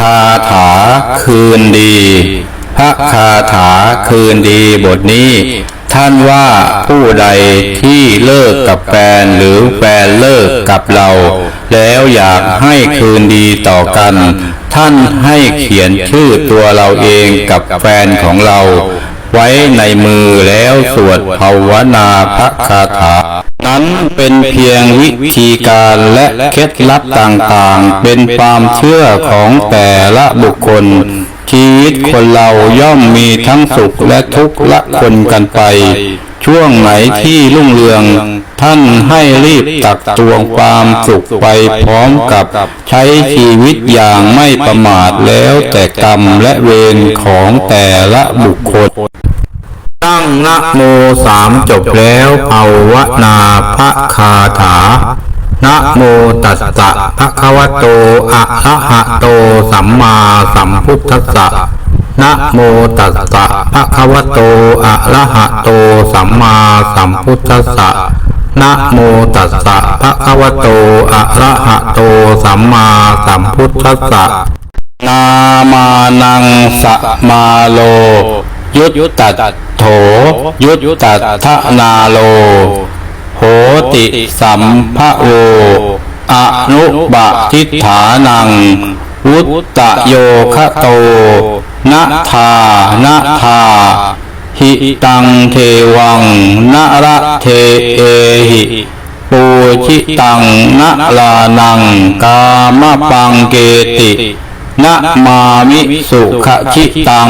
คาถาคืนดี พระคาถาคืนดีบทนี้ ท่านว่าผู้ใดที่เลิกกับแฟนหรือแฟนเลิกกับเรา แล้วอยากให้คืนดีต่อกัน ท่านให้เขียนชื่อตัวเราเองกับแฟนของเรา ไว้ในมือแล้วสวดภาวนาพระคาถา นั้นเป็นเพียงวิธีการและเคล็ดลับต่างๆ เป็นความเชื่อของแต่ละบุคคล ชีวิตคนเราย่อมมีทั้งสุขและทุกข์ละคนกันไป ช่วงไหนที่รุ่งเรือง ท่านให้รีบตักตวงความสุขไปพร้อมกับใช้ชีวิตอย่างไม่ประมาทแล้วแต่กรรมและเวรของแต่ละบุคคล ตั้งนะโมสามจบแล้วภาวนาพระคาถานะโมตัสสะภะคะวะโตอะระหะโตสัมมาสัมพุทธัสสะนะโมตัสสะภะคะวะโตอะระหะโตสัมมาสัมพุทธัสสะนะโมตัสสะภะคะวะโตอะระหะโตสัมมาสัมพุทธัสสะนามานังสมาโล ยุตตัด โถ ยุตตัทนาโล โหติสัมภะโวอนุบะทิฐานัง วุตตะโยคะโตนะทานะทาหิตังเทวังนะระเทเอหิปูชิตังนะลานัง กามปังเกตินะมามิสุขชิตัง